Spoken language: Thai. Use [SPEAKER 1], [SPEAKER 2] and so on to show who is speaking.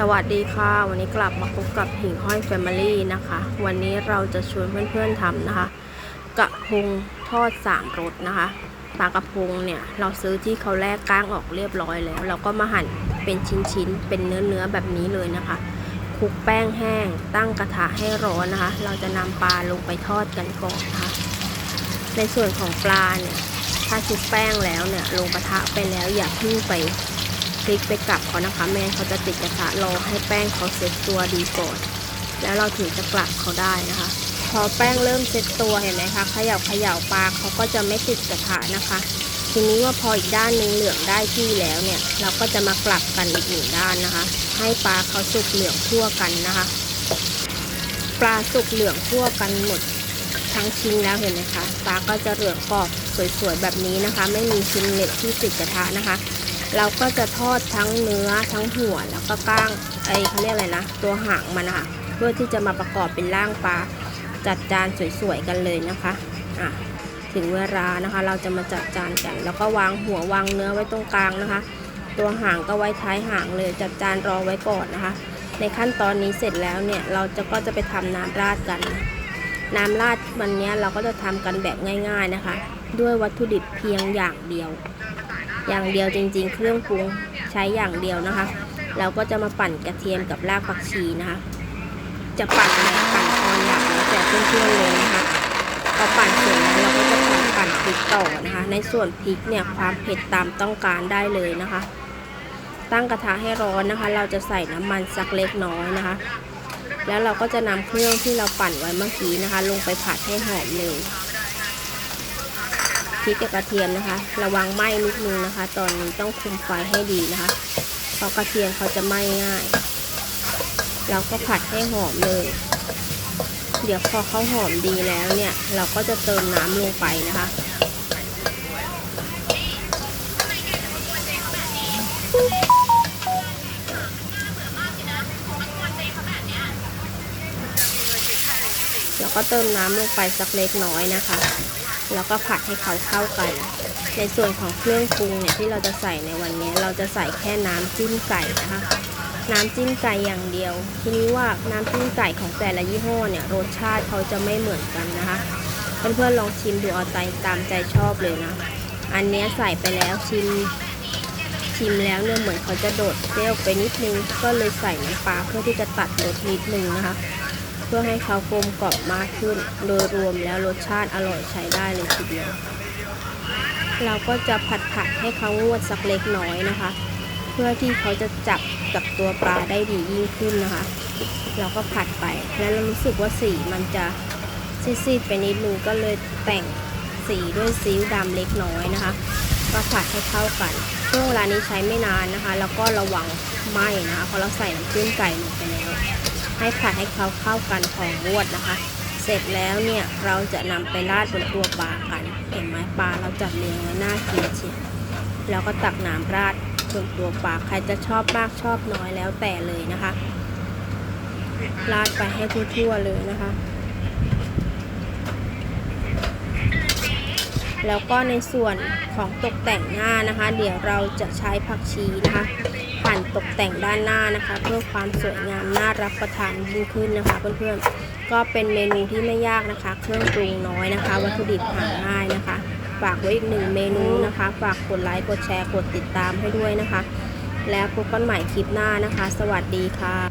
[SPEAKER 1] สวัสดีค่ะ วันนี้กลับมาพบกับหิ่งห้อยแฟมิลี่นะคะ วันนี้เราจะชวนเพื่อนๆทำนะคะ กระพงทอดสามรสนะคะปลากระพงเนี่ยเราซื้อที่เขาแลกก้างออกเรียบร้อยแล้ว เราก็มาหั่นเป็นชิ้นๆ เป็นเนื้อๆแบบนี้เลยนะคะคลุกแป้งแห้ง ตั้งกระทะให้ร้อนนะคะ เราจะนำปลาลงไปทอดกันก่อนนะคะในส่วนของปลาเนี่ยถ้าชุบแป้งแล้วเนี่ยลงกระทะไปแล้วอย่าเพิ่งไป พลิกไปกลับเขานะคะแม่เขาจะติดกระทะรอให้แป้งเขาเซ็ตตัวดีก่อน แล้วเราถึงจะกลับเขาได้นะคะ พอแป้งเริ่มเซ็ตตัวเห็นไหมคะเขย่าเขย่าปลาเขาก็จะไม่ติดกระทะนะคะ ทีนี้ว่าพออีกด้านหนึ่งเหลืองได้ที่แล้วเนี่ย เราก็จะมากลับกันอีกหนึ่งด้านนะคะ ให้ปลาเขาสุกเหลืองทั่วกันนะคะ ปลาสุกเหลืองทั่วกันหมดทั้งชิ้นแล้วเห็นไหมคะปลาก็จะเหลืองกรอบสวยๆแบบนี้นะคะ ไม่มีชิ้นเล็กที่ติดกระทะนะคะ เราก็จะทอดทั้งเนื้อทั้งหัวแล้วก็ก้างไอ้เขาเรียกอะไรนะ ตัวหางมันนะคะเพื่อที่จะมาประกอบเป็นร่างปลาจัดจานสวยๆกันเลยนะคะอะถึงเวลานะคะ เราจะมาจัดจานกัน แล้วก็วางหัววางเนื้อไว้ตรงกลางนะคะ ตัวหางก็ไว้ท้ายหางเลยจัดจานรอไว้ก่อนนะคะ ในขั้นตอนนี้เสร็จแล้วเนี่ยเราจะก็จะไปทำน้ำราดกันนะน้ำราดวันนี้เราก็จะทำกันแบบง่าย ๆนะคะ ด้วยวัตถุดิบเพียงอย่างเดียว อย่างเดียวจริง ๆ เครื่องปรุงใช้อย่างเดียวนะคะ เราก็จะมาปั่นกระเทียมกับรากผักชีนะคะ จะปั่นแบบปั่นตอนอย่างแล้วแต่เพื่อนๆเลยนะคะพอปั่นเสร็จแล้วเราก็จะปั่นปั่นพริกต่อนะคะ ในส่วนพริกเนี่ยความเผ็ดตามต้องการได้เลยนะคะ ตั้งกระทะให้ร้อนนะคะ เราจะใส่น้ำมันสักเล็กน้อยนะคะ แล้วเราก็จะนำเครื่องที่เราปั่นไว้เมื่อกี้นะคะ ลงไปผัดให้หอมเลย พริกกับกระเทียมนะคะ ระวังไหม้นิดนึงนะคะ ตอนนี้ต้องคุมไฟให้ดีนะคะ เพราะกระเทียมเขาจะไหม้ง่าย เราก็ผัดให้หอมเลย เดี๋ยวพอเขาหอมดีแล้วเนี่ย เราก็จะเติมน้ำลงไปนะคะแล้วก็เติมน้ำลงไปสักเล็กน้อยนะคะ แล้วก็ผัดให้เขาเข้ากัน ในส่วนของเครื่องปรุงเนี่ยที่เราจะใส่ในวันนี้ เราจะใส่แค่น้ำจิ้มไก่นะคะ น้ำจิ้มไก่อย่างเดียว ทีนี้ว่าน้ำจิ้มไก่ของแต่ละยี่ห้อเนี่ยรสชาติเขาจะไม่เหมือนกันนะคะเพื่อนๆลองชิมดูเอาใจตามใจชอบเลยนะ อันนี้ใส่ไปแล้วชิมชิมแล้วเนี่ยเหมือนเขาจะโดดเปรี้ยวไปนิดนึง ก็เลยใส่น้ำปลาเพื่อที่จะตัดรสนิดนึงนะคะ เพื่อให้เขากลมกล่อมมากขึ้น โดยรวมแล้วรสชาติอร่อยใช้ได้เลยทีเดียว เราก็จะผัดผัดให้เขางวดสักเล็กน้อยนะคะ เพื่อที่เขาจะจับกับตัวปลาได้ดียิ่งขึ้นนะคะ เราก็ผัดไป แล้วเรารู้สึกว่าสีมันจะซีดๆไปนิดนึงก็เลยแต่งสีด้วยซีอิ๊วดำเล็กน้อยนะคะก็ผัดให้เข้ากันช่วงเวลานี้ใช้ไม่นานนะคะ แล้วก็ระวังไหม้นะคะเพราะเราใส่น้ำจิ้มไก่ลงไปแล้ว ให้ผัดให้เขาเข้ากันพองวดนะคะ เสร็จแล้วเนี่ยเราจะนำไปราดบนตัวปลากันเห็นไหมปลาเราจัดเรียงไว้น่ากินเชียวแล้วก็ตักน้ำราดบนตัวปลาใครจะชอบมากชอบน้อยแล้วแต่เลยนะคะ ราดไปให้ทั่วๆเลยนะคะแล้วก็ในส่วนของตกแต่งหน้านะคะ เดี๋ยวเราจะใช้ผักชีนะคะ ปั่นตกแต่งด้านหน้านะคะ เพื่อความสวยงามน่ารับประทานยิ่งขึ้นนะคะ เพื่อนๆ ก็เป็นเมนูที่ไม่ยากนะคะ เครื่องปรุงน้อยนะคะ วัตถุดิบหาง่ายนะคะ ฝากไว้อีกหนึ่งเมนูนะคะ ฝากกดไลค์กดแชร์กดติดตามให้ด้วยนะคะ แล้วพบกันใหม่คลิปหน้านะคะ สวัสดีค่ะ